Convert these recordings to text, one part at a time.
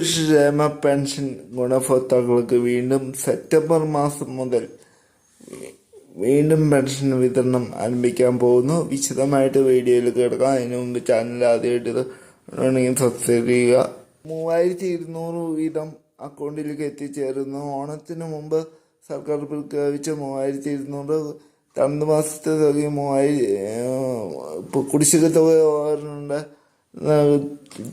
ക്ഷേമ പെൻഷൻ ഗുണഭോക്താക്കൾക്ക് വീണ്ടും സെപ്റ്റംബർ മാസം മുതൽ വീണ്ടും പെൻഷൻ വിതരണം ആരംഭിക്കാൻ പോകുന്നു. വിശദമായിട്ട് വീഡിയോയിൽ കിടക്കാം അതിനു മുമ്പ് ചാനൽ ആദ്യമായിട്ട് ഉണ്ടെങ്കിൽ സബ്സ്ക്രൈബ് ചെയ്യുക. മൂവായിരത്തി ഇരുന്നൂറ് വീതം അക്കൗണ്ടിലേക്ക് എത്തിച്ചേരുന്നു. ഓണത്തിന് മുമ്പ് സർക്കാർ പ്രഖ്യാപിച്ച മൂവായിരത്തി ഇരുന്നൂറ്. രണ്ട് മാസത്തെ തുക മൂവായിരം കുടിശ്ശിക തുക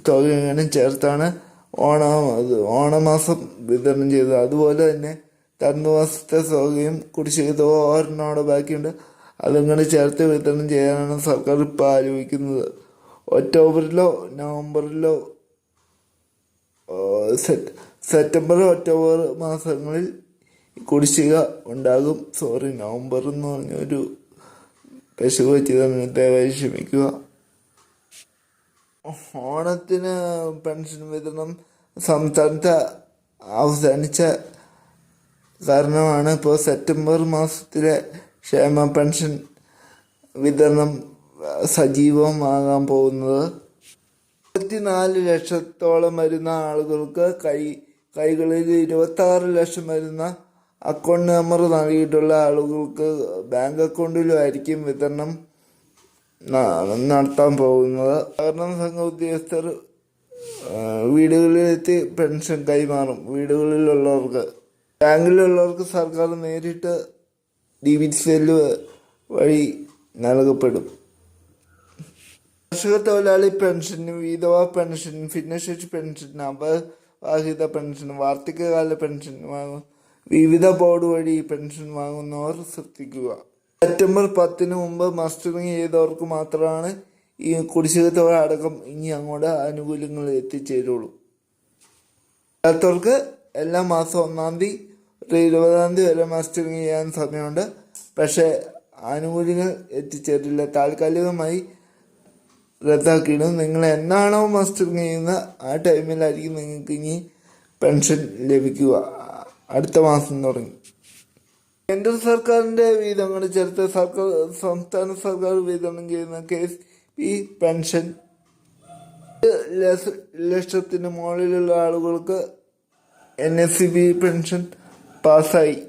തുക ഇങ്ങനെ ചേർത്താണ്. ഓണം ഓണമാസം വിതരണം ചെയ്തത് അതുപോലെ തന്നെ തന്ന മാസത്തെ തുകയും കുടിശ്ശിക തുക ബാക്കിയുണ്ട്. അതങ്ങനെ ചേർത്ത് വിതരണം ചെയ്യാനാണ് സർക്കാർ ഇപ്പോൾ ആലോചിക്കുന്നത്. ഒക്ടോബറിലോ നവംബറിലോ സെപ്റ്റംബർ ഒക്ടോബർ മാസങ്ങളിൽ കുടിശ്ശിക ഉണ്ടാകും. സോറി നവംബർ എന്ന് പറഞ്ഞൊരു പശു വെച്ച് ദയവായി ക്ഷമിക്കുക. ഓണത്തിന് പെൻഷൻ വിതരണം സംസ്ഥാനത്ത് അവസാനിച്ച കാരണമാണ് ഇപ്പോൾ സെപ്റ്റംബർ മാസത്തിലെ ക്ഷേമ പെൻഷൻ വിതരണം സജീവമാകാൻ പോകുന്നത്. ഇരുപത്തിനാല് ലക്ഷത്തോളം വരുന്ന ആളുകൾക്ക് കൈ കൈകളിൽ ഇരുപത്തി ആറ് ലക്ഷം വരുന്ന അക്കൗണ്ട് നമ്പർ നൽകിയിട്ടുള്ള ആളുകൾക്ക് ബാങ്ക് അക്കൗണ്ടിലുമായിരിക്കും വിതരണം. നടത്താൻ പോകുന്നത്. സഹകരണ സംഘ ഉദ്യോഗസ്ഥർ വീടുകളിലെത്തി പെൻഷൻ കൈമാറും. വീടുകളിലുള്ളവർക്ക് ബാങ്കിലുള്ളവർക്ക് സർക്കാർ നേരിട്ട് ഡി ബി സെല്ല് വഴി നൽകപ്പെടും. കർഷക തൊഴിലാളി പെൻഷൻ വിധവ പെൻഷൻ ഭിന്നശേഷി പെൻഷൻ അപവാഹിത പെൻഷൻ വാർദ്ധക്യകാല പെൻഷൻ വാങ്ങും വിവിധ ബോർഡ് വഴി പെൻഷൻ വാങ്ങുന്നവർ ശ്രദ്ധിക്കുക. സെപ്റ്റംബർ പത്തിന് മുമ്പ് മസ്റ്ററിങ് ചെയ്തവർക്ക് മാത്രമാണ് ഈ കുടിശ്ശിക തുക ഇനി അങ്ങോട്ട് ആനുകൂല്യങ്ങൾ എത്തിച്ചേരുള്ളൂ. അല്ലാത്തവർക്ക് എല്ലാ മാസം ഒന്നാം തീയതി ഒരു ഇരുപതാം തീയതി വരെ മസ്റ്ററിങ് ചെയ്യാൻ സമയമുണ്ട്. പക്ഷേ ആനുകൂല്യങ്ങൾ എത്തിച്ചേരില്ല. താൽക്കാലികമായി റദ്ദാക്കിയിടും നിങ്ങൾ എന്നാണോ മസ്റ്ററിങ് ചെയ്യുന്നത് ആ ടൈമിലായിരിക്കും നിങ്ങൾക്ക് ഇനി പെൻഷൻ ലഭിക്കുക. അടുത്ത മാസം തുടങ്ങി. കേന്ദ്ര സർക്കാരിന്റെ വീതങ്ങൾ ചേർത്ത് സർക്കാർ സംസ്ഥാന സർക്കാർ വിതരണം ചെയ്യുന്ന കേസ് പി പെൻഷൻ ലക്ഷ- ലക്ഷത്തിന് മുകളിലുള്ള ആളുകൾക്ക് N S C B pension പാസ്സായി.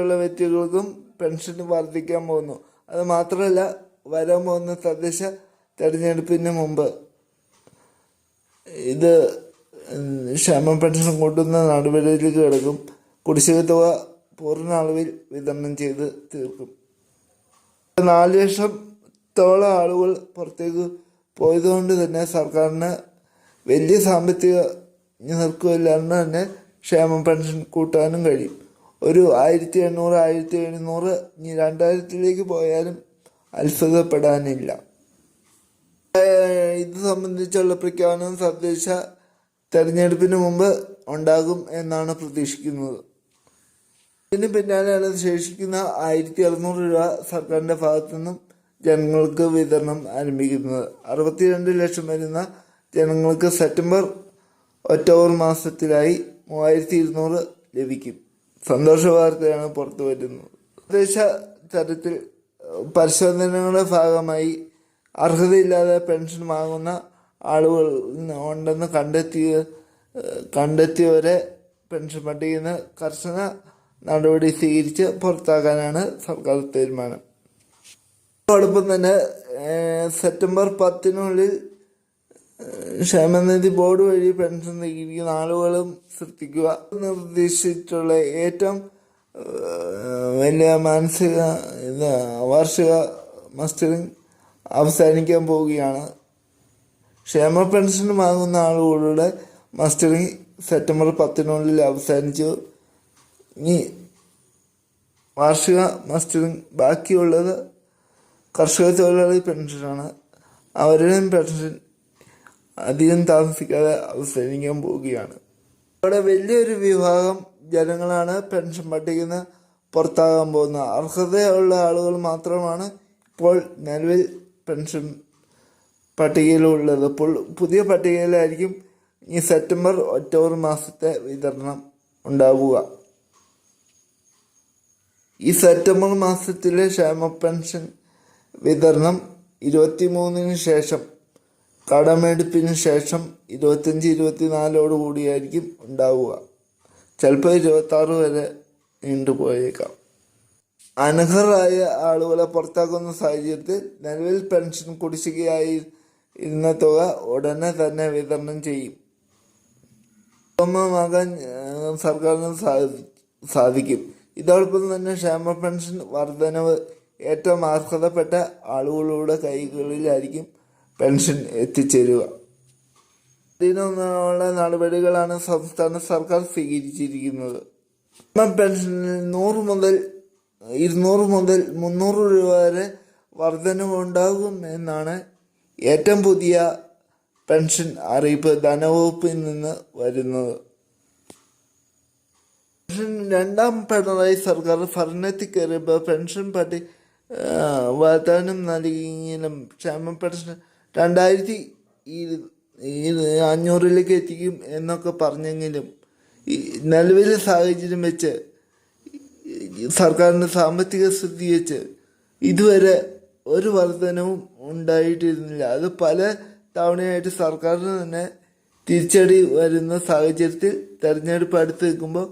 ഉള്ള വ്യക്തികൾക്കും പെൻഷൻ വർദ്ധിക്കാൻ പോകുന്നു. അത് മാത്രമല്ല വരാൻ പോകുന്ന തദ്ദേശ തെരഞ്ഞെടുപ്പിന് മുമ്പ് ഇത് ക്ഷേമ പെൻഷൻ കൂട്ടുന്ന നടപടിയിലേക്ക് കിടക്കും. കുടിശ്ശിക തുക പൂർണ അളവിൽ വിതരണം ചെയ്ത് തീർക്കും. നാല് ലക്ഷത്തോളം ആളുകൾ പുറത്തേക്ക് പോയതുകൊണ്ട് തന്നെ സർക്കാരിന് വലിയ സാമ്പത്തിക ഞെരുക്കമില്ലാണ്ട് തന്നെ ക്ഷേമ പെൻഷൻ കൂട്ടാനും കഴിയും. ഒരു ആയിരത്തി എണ്ണൂറ് ആയിരത്തി എഴുന്നൂറ് ഇനി രണ്ടായിരത്തിലേക്ക് പോയാലും അത്ഭുതപ്പെടാനില്ല. ഇത് സംബന്ധിച്ചുള്ള പ്രഖ്യാപനം തദ്ദേശ തെരഞ്ഞെടുപ്പിന് മുമ്പ് ഉണ്ടാകും എന്നാണ് പ്രതീക്ഷിക്കുന്നത്. ഇതിന് പിന്നാലെയാണ് ശേഷിക്കുന്ന ആയിരത്തി അറുന്നൂറ് രൂപ സർക്കാരിന്റെ ഭാഗത്തു നിന്നും ജനങ്ങൾക്ക് വിതരണം ആരംഭിക്കുന്നത്. അറുപത്തിരണ്ട് ലക്ഷം വരുന്ന ജനങ്ങൾക്ക് സെപ്റ്റംബർ ഒക്ടോബർ മാസത്തിലായി മൂവായിരത്തി ഇരുന്നൂറ് ലഭിക്കും. സന്തോഷ വാർത്തയാണ് പുറത്തു വരുന്നത്. പ്രദേശ തരത്തിൽ പരിശോധനകളുടെ ഭാഗമായി അർഹതയില്ലാതെ പെൻഷൻ വാങ്ങുന്ന ആളുകൾ ഉണ്ടെന്ന് കണ്ടെത്തിയ കണ്ടെത്തിയവരെ പെൻഷൻ പട്ടികയിൽ നിന്ന് കർശന നടപടി സ്വീകരിച്ച് പുറത്താക്കാനാണ് സർക്കാർ തീരുമാനം. അതോടൊപ്പം തന്നെ സെപ്റ്റംബർ പത്തിനുള്ളിൽ ക്ഷേമനിധി ബോർഡ് വഴി പെൻഷൻ സ്വീകരിക്കുന്ന ആളുകളും സൃഷ്ടിക്കുക നിർദ്ദേശിച്ചിട്ടുള്ള ഏറ്റവും വലിയ മാനസിക വാർഷിക മസ്റ്ററിങ് അവസാനിക്കാൻ പോവുകയാണ്. ക്ഷേമ പെൻഷൻ വാങ്ങുന്ന ആളുകളുടെ മസ്റ്ററിങ് സെപ്റ്റംബർ പത്തിനുള്ളിൽ അവസാനിച്ചു. ഇനി വാർഷിക മസ്റ്ററിങ് ബാക്കിയുള്ളത് കർഷക തൊഴിലാളി പെൻഷനാണ്. അവരുടെയും പെൻഷൻ അധികം താമസിക്കാതെ അവസാനിക്കാൻ പോവുകയാണ്. ഇവിടെ വലിയൊരു വിഭാഗം ജനങ്ങളാണ് പെൻഷൻ പട്ടികയിൽ നിന്ന് പുറത്താകാൻ പോകുന്നത്. അർഹതയുള്ള ആളുകൾ മാത്രമാണ് ഇപ്പോൾ നിലവിൽ പെൻഷൻ പട്ടികയിലുള്ളത് ഇപ്പോൾ പുതിയ പട്ടികയിലായിരിക്കും ഈ സെപ്റ്റംബർ ഒക്ടോബർ മാസത്തെ വിതരണം ഉണ്ടാവുക. ഈ സെപ്റ്റംബർ മാസത്തിലെ ക്ഷേമ പെൻഷൻ വിതരണം ഇരുപത്തി മൂന്നിന് ശേഷം കടമെടുപ്പിന് ശേഷം ഇരുപത്തഞ്ച് ഇരുപത്തിനാലോട് കൂടിയായിരിക്കും ഉണ്ടാവുക. ചിലപ്പോൾ ഇരുപത്തി ആറ് വരെ നീണ്ടുപോയേക്കാം അനർഹരായ ആളുകളെ പുറത്താക്കുന്ന സാഹചര്യത്തിൽ നിലവിൽ പെൻഷൻ കുടിശ്ശികയായി ഇരുന്ന തുക ഉടനെ തന്നെ വിതരണം ചെയ്യും. സർക്കാരിന് സാധി- സാധിക്കും. ഇതോടൊപ്പം തന്നെ ക്ഷേമ പെൻഷൻ വർധനവ് ഏറ്റവും അർഹതപ്പെട്ട ആളുകളുടെ കൈകളിലായിരിക്കും പെൻഷൻ എത്തിച്ചേരുക. ഇതിനുള്ള നടപടികളാണ് സംസ്ഥാന സർക്കാർ സ്വീകരിച്ചിരിക്കുന്നത്. ക്ഷേമ പെൻഷനിൽ നൂറ് മുതൽ ഇരുന്നൂറ് മുതൽ മുന്നൂറ് രൂപ വരെ വർധനവ് ഉണ്ടാകും എന്നാണ് ഏറ്റവും പുതിയ പെൻഷൻ അറിയിപ്പ് ധനവകുപ്പിൽ നിന്ന് വരുന്നത്. രണ്ടാം പിണറായി സർക്കാർ ഭരണത്തിൽ കയറിയപ്പോൾ പെൻഷൻ പാർട്ടി വാഗ്ദാനം നൽകിയെങ്കിലും ക്ഷേമ പെൻഷൻ രണ്ടായിരത്തി അഞ്ഞൂറിലേക്ക് എത്തിക്കും എന്നൊക്കെ പറഞ്ഞെങ്കിലും ഈ നിലവിലെ സാഹചര്യം വെച്ച് സർക്കാരിന്റെ സാമ്പത്തിക സ്ഥിതി വെച്ച് ഇതുവരെ ഒരു വർധനവും ഉണ്ടായിട്ടിരുന്നില്ല. അത് പല തവണയായിട്ട് സർക്കാരിന് തന്നെ തിരിച്ചടി വരുന്ന സാഹചര്യത്തിൽ തെരഞ്ഞെടുപ്പ് അടുത്ത് നിൽക്കുമ്പോൾ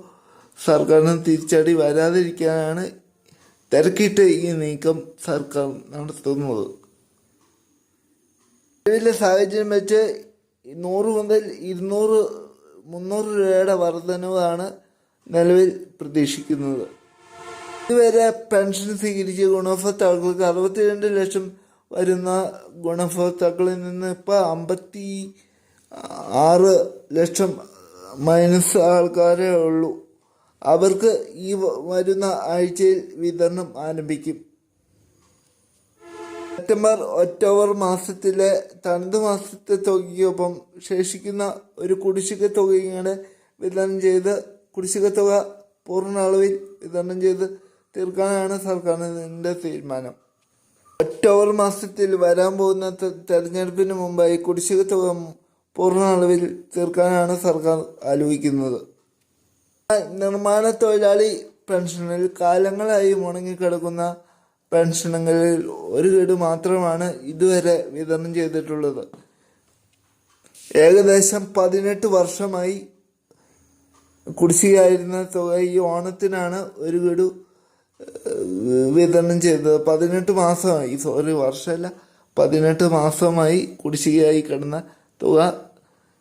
സർക്കാരിന് തിരിച്ചടി വരാതിരിക്കാനാണ് തിരക്കിട്ട് ഈ നീക്കം സർക്കാർ നടത്തുന്നത്. നിലവിലെ സാഹചര്യം വെച്ച് നൂറ് മുതൽ ഇരുന്നൂറ് മുന്നൂറ് രൂപയുടെ വർധനവാണ് നിലവിൽ പ്രതീക്ഷിക്കുന്നത്. ഇതുവരെ പെൻഷൻ സ്വീകരിച്ച ഗുണഭോക്താക്കൾക്ക് അറുപത്തിരണ്ട് ലക്ഷം വരുന്ന ഗുണഭോക്താക്കളിൽ നിന്ന് ഇപ്പോൾ അമ്പത്തി ആറ് ലക്ഷം മൈനസ് ആൾക്കാരേ ഉള്ളൂ. അവർക്ക് ഈ വരുന്ന ആഴ്ചയിൽ വിതരണം ആരംഭിക്കും. സെപ്റ്റംബർ ഒക്ടോബർ മാസത്തിലെ തനത് മാസത്തെ തുകയ്ക്കൊപ്പം ശേഷിക്കുന്ന ഒരു കുടിശ്ശിക തുകയാണ് വിതരണം ചെയ്ത് കുടിശ്ശിക തുക പൂർണ അളവിൽ വിതരണം ചെയ്ത് തീർക്കാനാണ് സർക്കാരിന്റെ തീരുമാനം. ഒക്ടോബർ മാസത്തിൽ വരാൻ പോകുന്ന തെരഞ്ഞെടുപ്പിന് മുമ്പായി കുടിശ്ശിക തുക പൂർണ അളവിൽ തീർക്കാനാണ് സർക്കാർ ആലോചിക്കുന്നത്. നിർമ്മാണ തൊഴിലാളി പെൻഷനിൽ കാലങ്ങളായി മുടങ്ങിക്കിടക്കുന്ന പെൻഷനുകളിൽ ഒരു ഗഡു മാത്രമാണ് ഇതുവരെ വിതരണം ചെയ്തിട്ടുള്ളത്. ഏകദേശം പതിനെട്ട് വർഷമായി കുടിശ്ശികയായിരുന്ന തുക ഈ ഓണത്തിനാണ് ഒരു ഗഡു വിതരണം ചെയ്തത്. പതിനെട്ട് മാസമായി സോറി വർഷമല്ല പതിനെട്ട് മാസമായി കുടിശ്ശികയായി കിടന്ന തുക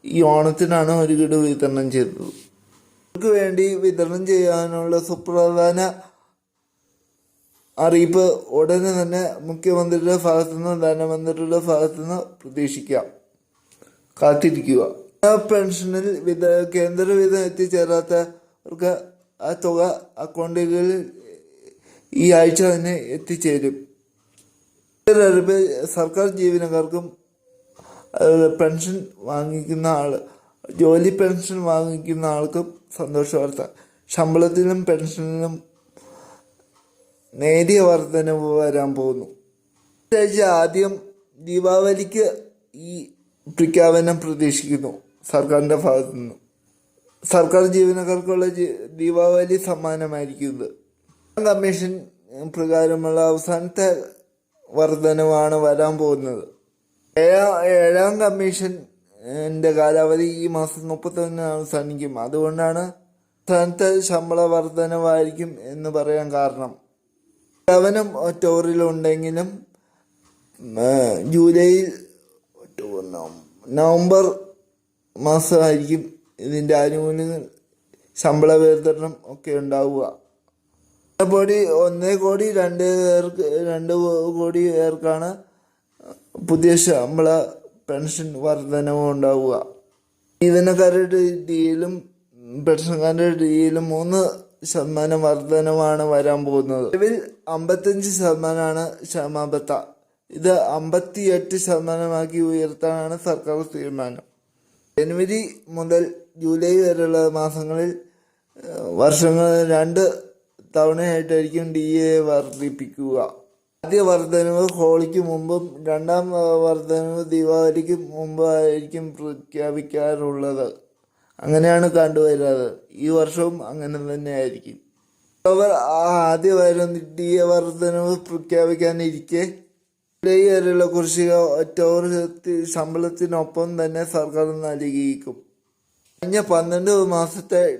ഈ ഓണത്തിനാണ് ഒരു ഗഡു വിതരണം ചെയ്തത്. അവർക്ക് വേണ്ടി വിതരണം ചെയ്യാനുള്ള സുപ്രധാന അറിയിപ്പ് ഉടനെ തന്നെ മുഖ്യമന്ത്രിയുടെ ഭാഗത്തു നിന്ന് ധനമന്ത്രിയുടെ ഭാഗത്തു നിന്ന് പ്രതീക്ഷിക്കാം. കാത്തിരിക്കുക. പെൻഷനിൽ വിത കേന്ദ്ര വിധം എത്തിച്ചേരാത്തവർക്ക് ആ തുക അക്കൗണ്ടുകളിൽ ഈ ആഴ്ച തന്നെ എത്തിച്ചേരും. സർക്കാർ ജീവനക്കാർക്കും പെൻഷൻ വാങ്ങിക്കുന്ന ആൾ ജോലി പെൻഷൻ വാങ്ങിക്കുന്ന ആൾക്കും സന്തോഷ വാർത്ത ശമ്പളത്തിലും പെൻഷനിലും നേരിയ വർധനവ് വരാൻ പോകുന്നു. ആദ്യം ദീപാവലിക്ക് ഈ പ്രഖ്യാപനം പ്രതീക്ഷിക്കുന്നു. സർക്കാരിന്റെ ഭാഗത്തു നിന്നും. സർക്കാർ ജീവനക്കാർക്കുള്ള ദീപാവലി സമ്മാനമായിരിക്കുന്നത്. കമ്മീഷൻ പ്രകാരമുള്ള അവസാനത്തെ വർധനവാണ് വരാൻ പോകുന്നത്. ഏഴാം ഏഴാം കമ്മീഷന്റെ കാലാവധി ഈ മാസം മുപ്പത്തൊന്നിന് അവസാനിക്കും. അതുകൊണ്ടാണ് അവസാനത്തെ ശമ്പള വർധനവായിരിക്കും എന്ന് പറയാൻ കാരണം. അവനും ഒക്ടോബറിലുണ്ടെങ്കിലും ജൂലൈയിൽ നവംബർ മാസമായിരിക്കും ഇതിന്റെ ആനുകൂല്യങ്ങൾ ശമ്പള വിതരണം ഒക്കെ ഉണ്ടാവുക. കോടി ഒന്നേ കോടി രണ്ട് പേർക്ക് രണ്ട് കോടി പേർക്കാണ് പുതിയ ശമ്പള പെൻഷൻ വർധനവും ഉണ്ടാവുക. ജീവനക്കാരുടെ രീതിയിലും പെൻഷൻകാരുടെ രീതിയിലും മൂന്ന് ശതമാനം വർധനമാണ് വരാൻ പോകുന്നത്. നിലവിൽ അമ്പത്തഞ്ച് ശതമാനമാണ് ക്ഷമാപത്ത ഇത് അമ്പത്തിയെട്ട് ശതമാനമാക്കി ഉയർത്താനാണ് സർക്കാർ തീരുമാനം. ജനുവരി മുതൽ ജൂലൈ വരെയുള്ള മാസങ്ങളിൽ വർഷങ്ങൾ രണ്ട് തവണയായിട്ടായിരിക്കും ഡി എ വർദ്ധിപ്പിക്കുക. ആദ്യ വർധനവ് ഹോളിക്ക് മുമ്പും രണ്ടാം വർധനവ് ദീപാവലിക്ക് മുമ്പായിരിക്കും പ്രഖ്യാപിക്കാറുള്ളത്. അങ്ങനെയാണ് കണ്ടുവരുന്നത്. ഈ വർഷവും അങ്ങനെ തന്നെയായിരിക്കും. അവർ ആദ്യ വാരം ഡി എ വർധനവ് പ്രഖ്യാപിക്കാനിരിക്കെ ഇടയിലുള്ള കുറിശ്ശിക ഒറ്റോർത്തി ശമ്പളത്തിനൊപ്പം തന്നെ സർക്കാർ നൽകിയിരിക്കും. കഴിഞ്ഞ പന്ത്രണ്ട് മാസത്തെ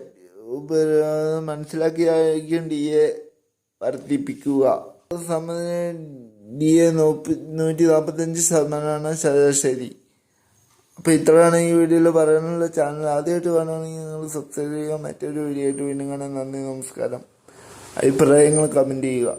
മനസ്സിലാക്കിയായിരിക്കും ഡി എ വർദ്ധിപ്പിക്കുക. ഡി നൂറ്റി നാൽപ്പത്തഞ്ച് ശതമാനമാണ് ശരാശരി അപ്പോൾ ഇത്രയാണ് ഈ വീഡിയോയിൽ പറയാനുള്ള ചാനൽ ആദ്യമായിട്ട് വേണമെങ്കിൽ നിങ്ങൾ സബ്സ്ക്രൈബ് ചെയ്യുക. മറ്റൊരു വീഡിയോ ആയിട്ട് വീണ്ടും കാണാൻ നന്ദി നമസ്കാരം. അഭിപ്രായങ്ങൾ കമന്റ് ചെയ്യുക.